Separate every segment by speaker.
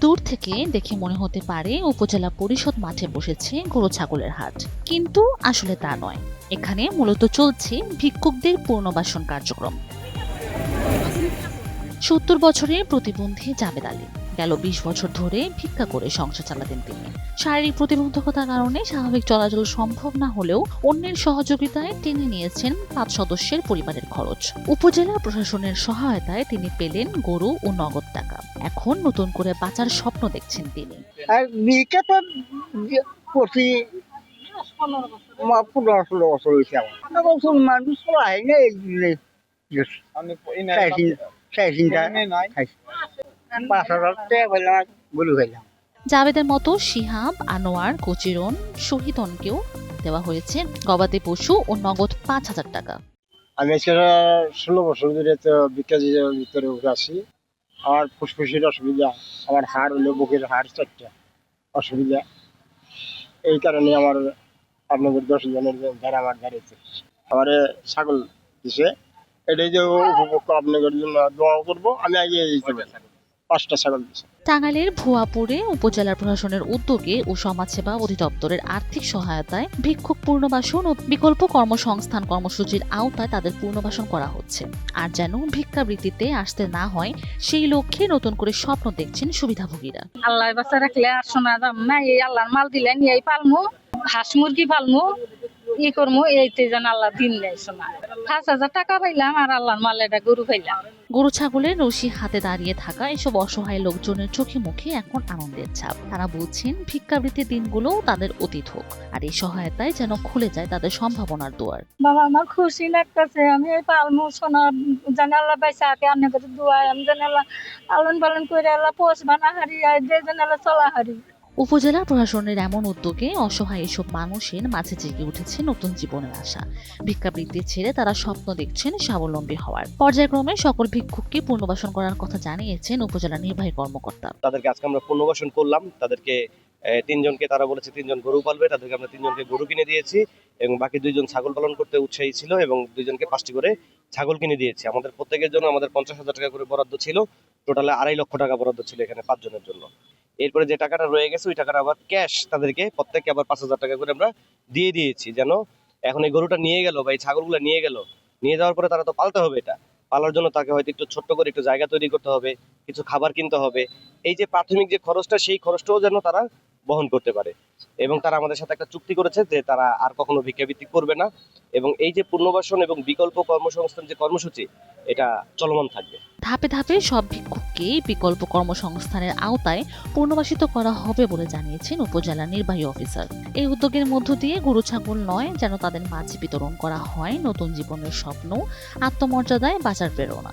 Speaker 1: দূর থেকে দেখে মনে হতে পারে উপজেলা পরিষদ মাঠে বসেছে গরু ছাগলের হাট। কিন্তু আসলে তা নয়। এখানে মূলত চলছে ভিক্ষুকদের পুনর্বাসন কার্যক্রম। সত্তর বছরের প্রতিবন্ধী জাবেদ আলী। গেল বিশ বছর ধরে ভিক্ষা করে সংসার চালাতেন তিনি। শারীরিক প্রতিবন্ধকতার কারণে স্বাভাবিক চলাচল সম্ভব না হলেও অন্যের সহযোগিতায় টেনে নিয়েছেন পাঁচ সদস্যের পরিবারের খরচ। উপজেলা প্রশাসনের সহায়তায় তিনি পেলেন গরু ও নগদ টাকা। এখন নতুন করে বাঁচার স্বপ্ন দেখছেন তিনি।
Speaker 2: আর বিকে তো প্রতি পনেরো ষোলো বছর হয়েছে আমার। বছর মানুষ না
Speaker 1: জাবেদের মতো শিহাব আনোয়ার কচিরন শহীদনকেও দেওয়া হয়েছে গবাদি পশু ও নগদ পাঁচ হাজার টাকা।
Speaker 3: আমি আজকে ষোলো বছর ধরে তো বিকাশের ভিতরে উঠে আসি আমার ফুসফুসের অসুবিধা আমার হাড় হলো বুকের হাড় চারটা অসুবিধা। এই কারণে আমার আপনাদের দশ জনের আমার দাঁড়িয়েছে আমার ছাগল দিছে এটাই যে উপভোগ আপনাদের জন্য দোয়া করব আমি আগে দিতে পারি পাঁচটা ছাগল দিছে
Speaker 1: টাঙ্গাইলের ভুয়াপুরে উপজেলা প্রশাসনের উদ্যোগে ও সমাজসেবা অধিদপ্তরের আর্থিক সহায়তায় ভিক্ষুক পুনর্বাসন ও বিকল্প কর্মসংস্থান কর্মসূচির আওতায় তাদের পুনর্বাসন করা হচ্ছে। আর যেন ভিক্ষাবৃত্তিতে আসতে না হয় সেই লক্ষ্যে নতুন করে স্বপ্ন দেখছেন সুবিধাভোগীরা।
Speaker 4: আল্লাহ বাচ্চা রাখলে আর শোনা দাম না এই আল্লাহর মাল দিলে নিয়ে পালমু হাঁস মুরগি পালমু ই করমু এইতে যেন আল্লাহ দিন নেই শোনা। পাঁচ হাজার টাকা পাইলাম আর আল্লাহর মাল এটা গরু পাইলাম।
Speaker 1: গরু ছাগলের রশি হাতে দাঁড়িয়ে থাকা এসব অসহায় লোকজনের চোখে মুখে এখন আনন্দের ছাপ। তারা বলছেন, ভিক্ষাবৃত্তির দিনগুলো তাদের অতীত হোক, আর এই সহায়তায় যেন খুলে যায় তাদের সম্ভাবনার দুয়ার।
Speaker 4: বাবা, আমার খুশি লাগতেছে। আমি এই সোনা জানি আল্লাহ বাইসা অন্য কাছে দুয়াই আমি জানি আল্লাহ আলন পালন করে আল্লাহ পোষ বানা হারি আর যে জানি আল্লাহ চলা হারি
Speaker 1: উপজেলা প্রশাসনের এমন উদ্যোগে অসহায় এসব মানুষের মাঝে জেগে উঠেছে নতুন জীবনের আশা। ভিক্ষাবৃত্তি ছেড়ে তারা স্বপ্ন দেখছেন স্বাবলম্বী হওয়ার। পর্যায়ক্রমে সকল ভিক্ষুককে পুনর্বাসন করার কথা জানিয়েছেন উপজেলা নির্বাহী কর্মকর্তা।
Speaker 5: তাদেরকে আজকে আমরা পুনর্বাসন করলাম। তাদেরকে তিনজনকে তারা বলেছে তিনজন গরু পালবে। তাদেরকে আমরা তিনজনকে গরু কিনে দিয়েছি এবং বাকি দুইজন ছাগল পালন করতে উৎসাহী ছিল এবং দুইজনকে পাঁচটি করে ছাগল কিনে দিয়েছি। আমাদের প্রত্যেকের জন্য আমাদের পঞ্চাশ হাজার টাকা করে বরাদ্দ ছিল। টোটালে আড়াই লক্ষ টাকা বরাদ্দ ছিল এখানে পাঁচজনের জন্য। এরপরে যে টাকাটা রয়ে গেছে, ওই টাকাটা আবার ক্যাশ তাদেরকে প্রত্যেককে আবার পাঁচ হাজার টাকা করে আমরা দিয়ে দিয়েছি। যেন এখন এই গরুটা নিয়ে গেল বা এই ছাগলগুলো নিয়ে গেল, নিয়ে যাওয়ার পরে তারা তো পালতে হবে এটা। পালার জন্য তাকে হয়তো একটু ছোট্ট করে একটু জায়গা তৈরি করতে হবে, কিছু খাবার কিনতে হবে। এই যে প্রাথমিক যে খরচটা, সেই খরচটাও যেন তারা বহন করতে পারে। এবং তারা আমাদের সাথে একটা চুক্তি করেছে যে তারা আর কখনো ভিক্ষাবৃত্তি করবে না এবং এই যে পুনর্বাসন এবং বিকল্প কর্মসংস্থান যে কর্মসূচি, এটা চলমান থাকবে।
Speaker 1: ধাপে ধাপে সব ভিক্ষুককেই বিকল্প কর্মসংস্থানের আওতায় পুনর্বাসিত করা হবে বলে জানিয়েছেন উপজেলা নির্বাহী অফিসার। এই উদ্যোগের মধ্য দিয়ে গরু, ছাগল নয় যেন তাদের মাঝে বিতরণ করা হয় নতুন জীবনের স্বপ্ন, আত্মমর্যাদায় বাঁচার প্রেরণা।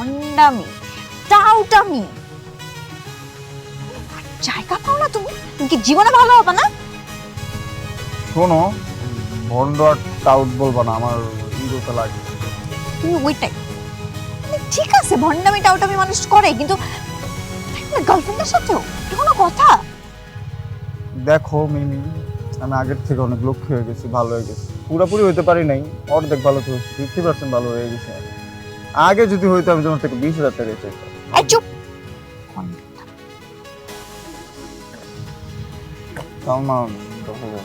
Speaker 6: ভণ্ডামি টাউটামি জায়গা পাও না তুমি? তুমি কি জীবনে ভালো হবে না?
Speaker 7: শোনো ভন্ড আর টাউট বলবা না আমার ইগোতে লাগে।
Speaker 6: তুমি ওইটাই মানে ঠিক আছে ভণ্ডামি টাউটামি মানুষ করে কিন্তু গার্লফ্রেন্ডের সাথেও এটা কোনো কথা?
Speaker 7: দেখো মিমি আমি আগের থেকে অনেক লক্ষ্য হয়ে গেছি ভালো হয়ে গেছি। পুরোপুরি হইতে পারি নাই অর্ধেক ভালো তো হয়েছে ফিফটি পার্সেন্ট ভালো হয়ে গেছে। আগে যদি হইতো আমি তোমার থেকে বিশ হাজার টাকা চাইতাম।
Speaker 6: এই চুপ।
Speaker 7: দশ হাজার।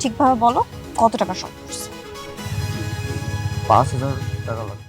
Speaker 6: ঠিকভাবে বলো কত টাকা শর্ট করছে?
Speaker 7: পাঁচ হাজার টাকা লাগবে।